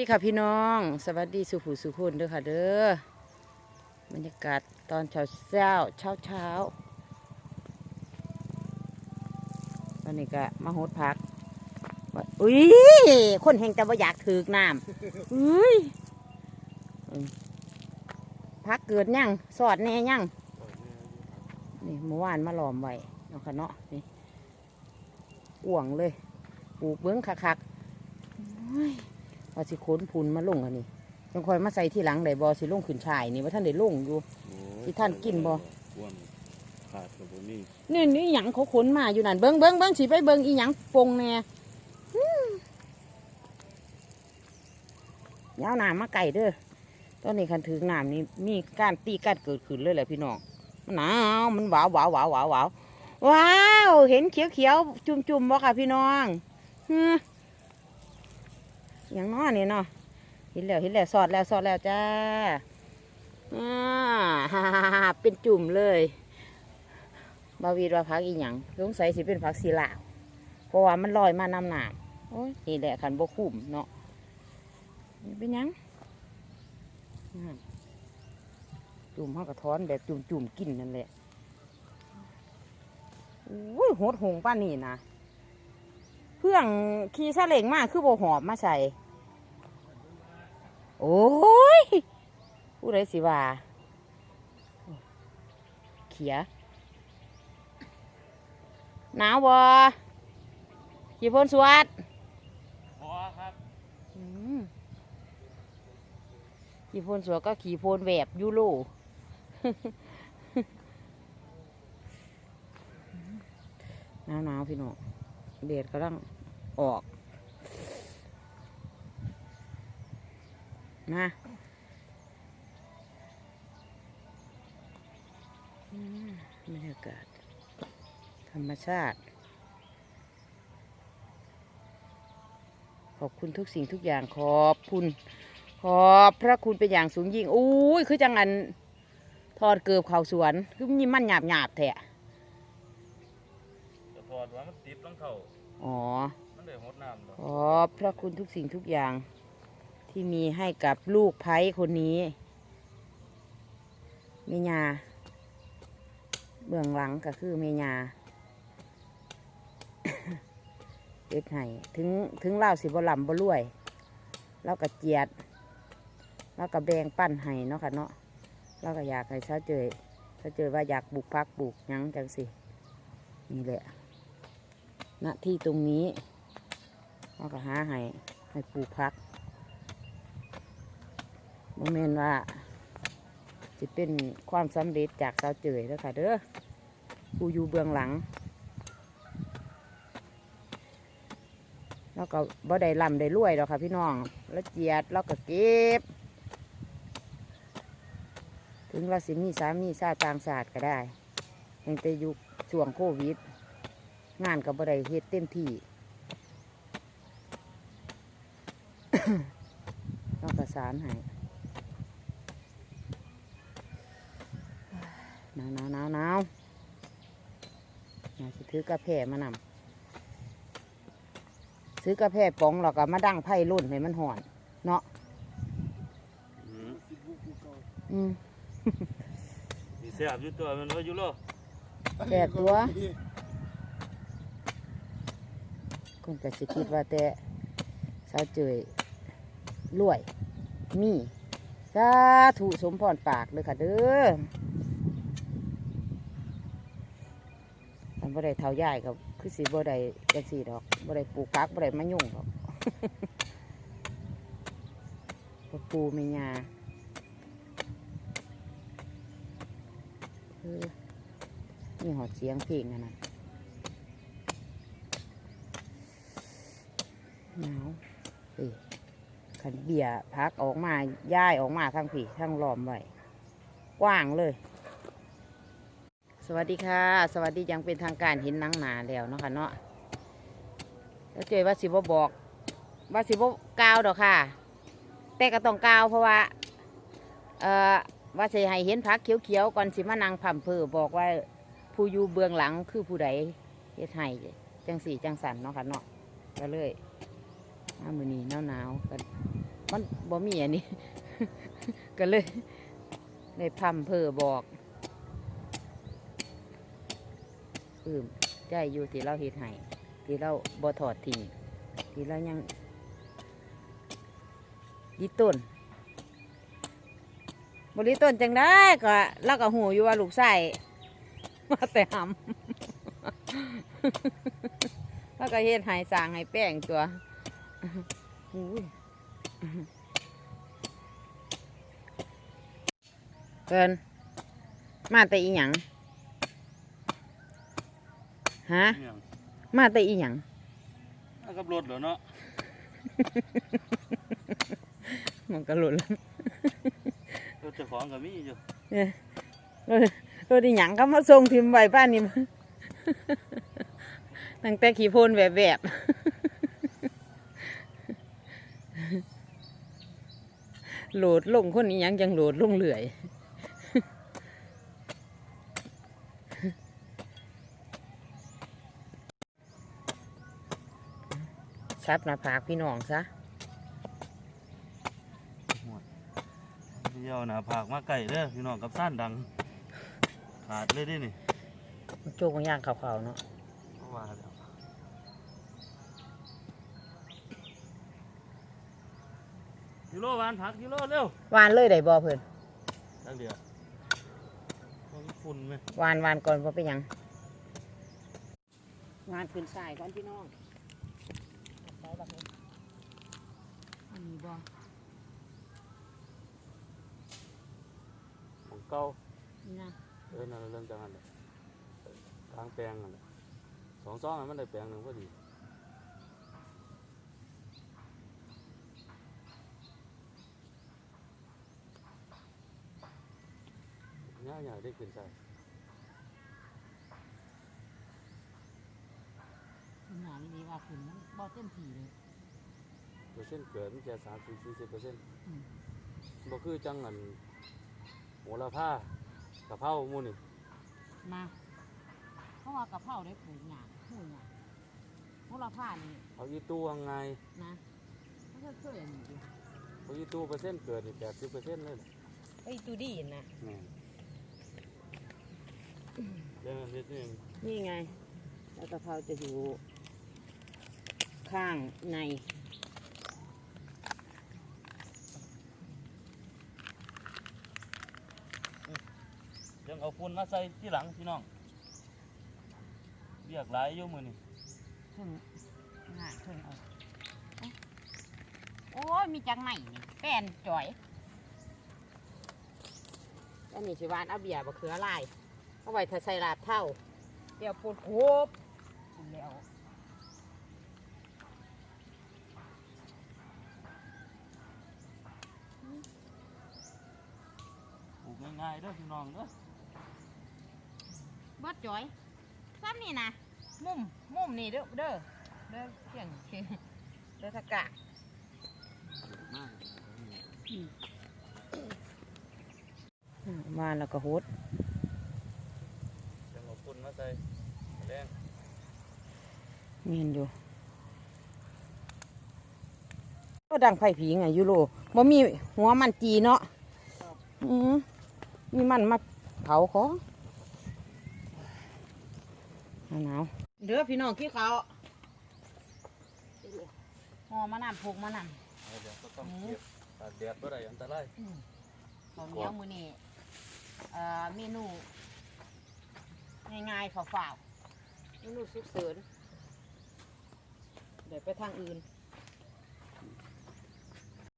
ดีค่ะพี่น้อง สวัสดีสุผู้สุคนเด้อค่ะเด้อบรรยากาศตอนเช้าเช้าเช้าเช้าตอนนี้ก็มาโหดพักว่าอุ้ยคนแห่งแต่ว่าอยากถือกน้ำอุ้ยพักเกิดยังสอดแน่ยังนี่เมื่อวานมาหลอมไว้เนาะค่ะเนาะนี่อ่วงเลยปลูกเบิ้องคักๆ ว่าสิค้นพุนมาลงอันนี้ยังคอยมาใส่ที่หลังได้บอสิลงขึ้นชายนี่ว่าท่านได้ลงอยู่ ที่ท่านกินบ่อ้วนขาดกับบ่มีนี่นี่หยังเขาขนมาอยู่นั่นเบิ้งเบิ้งเบิ้งสิไปเบิ้งอีหยังปงแน่อืมยาวหนามมาไก่เด้อตอนนี้คันถือน้ำนี่มีการตีการเกิดขึ้นเลยแหละพี่น้องมันหนาวมันหวาวหวาวหวาวหวาวหวาวว้าว เห็นเขียวเขียวๆจุ่มจุ่มๆบ่ค่ะพี่น้องฮึ อย่างน้อนี่เนาะเห็นแล้วเห็นแล้วสอดแล้วสอดแล้วจ้าอ่าฮ่าฮ่าเป็นจุ่มเลยบาวีดว่าพักอีหยังสงสัยสิเป็นพักสีลาวเพราะว่ามันลอยมานำหนามโอ้ยนี่แหละขันบคุ้มเนาะเป็นยังจุ่มห้ากระท้อนแบบจุ่มจุ่มกินนั่นแหละอุ้ยโหดหงป้านี่นะ เพื่อง ขี่ซาเล้งมากคือโบหอบมาใส่โอ้ยผู้ใดสิว่าเขียหนาวบ่ขี่พ่นสวัสดพอครับอืมขี่พ่นสวัสดก็ขี่พ่นแบบยูโร หนาวหนาวๆพี่น้องเดดกำลัง ออกนะอืมบรรยากาศ ธรรมชาติ ขอบคุณทุกสิ่งทุกอย่างขอบคุณ ขอบพระคุณเป็นอย่างสูงยิ่งอุ้ยคือจังอันทอดเกือบเขาสวนคือมีมันหยาบหยาบๆแท้จะถอดว่ามันติดรองเท้าอ๋อ มันเลยหดน้ำดอกขอบพระคุณทุกสิ่งทุกอย่าง ที่มีให้กับลูกไพ้คนนี้เมญาเบื้องหลังก็คือเมญาเอ็ดให้ถึงถึงเล่าสิบลำบ่รวยเราก็เจียดเราก็แบงปั้นให้เนาะค่ะเนาะเราก็อยากให้ชาเจยชาเจยว่าอยากปลูกพักปลูกยังจังสินี่แหละณที่ตรงนี้ เราก็หาให้ให้ปลูกพักโมเมนว่าจะเป็นความสำเร็จจากสาวเจยแล้วค่ะเด้อผู้อยู่เบื้องหลัง แล้วก็บ่ได้ลำได้รวยดอกค่ะพี่น้องแล้วเจียดแล้วก็เก็บ ถึงเราสิมีสามีซาต่างศาสตร์ก็ได้ยังแต่ยุคช่วงโควิด งานก็บ่ได้เฮ็ดเต็มที่ เราประสานให้หนาวหนาวหนาวหนาวอยากสิถือกาแฟมานำซื้อกาแฟป๋องเราก็มาดังไพ่รุ่นให้มันห่อน เนาะอืมอืมสิแซ่บอยู่ตัวมันว่าอยู่โลแซ่บตัวคนก็สิคิดว่าแต่สาวเจย รวย มีสาธุสมพรปากเลยค่ะเด้อมันบ่ได้เท่าใหญ่กับคือสิบ่ได้จังสี่ดอกบ่ได้ปลูกักบ่ได้มะยุ่งดอกบ่ปูไม่ยาเออนี่หอดเสียงเพลงอันนั้นหนาวเอ้ย ขันเบียพักออกมาย้ายออกมาทั้งผีทั้งล้อมไว้กว้างเลย สวัสดีค่ะ สวัสดียังเป็นทางการเห็นนังหนาแล้วเนาะค่ะเนาะแล้วเจยว่าสิบบอกว่าสิบกล่าวดอกค่ะ แต่ก็ต้องกล่าวเพราะว่าเอ่อว่าสิให้เห็นพักเขียวๆก่อนสิมานั่งพัมเพอบอกว่าผู้อยู่เบื้องหลังคือผู้ใดเฮ็ดให้จังสี่จังสันเนาะค่ะเนาะก็เลย มามือนี้หนาวๆกันมันบ่มีอันนี้ ก็เลยเลยพัมเพอบอกอืมใจอยู่ที่เราเฮ็ดให้ที่เราบ่ถอดทิ้งที่เรายังดีต้นบริต้นจังได้ก็เราก็หูอยู่ว่าลูกไส้มาแต่หำแล้วก็เฮ็ดให้สางให้แป้งตัว เกิน มาแต่อีหยังฮะเนี่ยมาแต่อีหยังเอากับรถเหรอเนาะ มันก็หลุดแล้วรถเจ้าของก็มีอยู่เนี่ยเออรถอีหยังก็มาส่งทิมไว้บ้านนี่ตั้งแต่ขี่โพนแบบแบบ โหลดลงคนนี้ยังยังโหลดลงเหลื่อยซับหน้าผากพี่น้องซะเที่ยวหนาผากมาไก่เด้อพี่น้องกับซ่านดัง ขาดเลยเดินี่โจกย่างขาวๆเนาะเพราะว่าแล้ว ยูโรวานผักยูโรเร็ววานเลยได้บ่เพิ่นตั้งเดียวมันฝุ่นไหมวานวานก่อนว่าเป็นหยังวานขึ้นสายก่อนพี่น้องได้ละเพิ่นอันนี้บ่ของเก่านี่นะเออนั่นเริ่มจากอันเลยทางแปลงอันเลยสองซองอันมันได้แปลงหนึ่งพอดี ง่ายๆได้ขึ้นใส่หนานี่ดีว่าขึ้นมันบ่เต็มที่เลยเปอร์เซ็นต์เกิดมันแค่สามสิบสี่สิบเปอร์เซ็นต์อืมบ่คือจังอันโหระพากะเพราหมูนี่มาเพราะว่ากะเพราได้ปลูกหยาปลูกหยาโหระพานี่เอาอีตู้ว่าไงนะมันก็เคยอันนี้อยู่เอาอีตู้เปอร์เซ็นต์เกิดนี่แปดสิบเปอร์เซ็นต์เลยล่ะไอ้ยตูดีนะแม่น เรื่องนิดนึงนี่ไงแล้วกะเพราจะอยู่ ข้างในเรื่องเอาฝุ่นมาใส่ที่หลังพี่น้องเรียกหลายอยู่มือนี่ถึงง่ายถึงเอาเอ้าโอ้ย มีจังไหนนี่แป้นจ่อยอันนี้ชิวานเอาเบียร์บะเขือลาย เอาไว้ถ้าใส่ลาบเท่า เดี๋ยวปูดโคบกินแล้วปลูกง่ายๆเด้อพี่น้องเด้อเบิดจ่อยซ้ำนี่นะมุมมุมนี่เด้อเด้อเด้อเพียงเพียงเด้อทะกะมากมาแล้วก็โฮด เรื่องเอาฝุ่น มาใส่แดงเมียนอยู่ก็ดังไผ่ผีไงยูโรบ่มีหัวมันจีเนาะอืมมีมันมาเผาของหนาวเด้อพี่น้องขี้เขาหอมานำผูกมานำเดี๋ยวก็ต้องเก็บตากแดดบ่ได้อันตรายข้าวเหนียวมือนี่เอ่อเมนู ง่ายๆฝ่าวๆไมนูสุกเสริญเดี๋ยวไปทางอื่น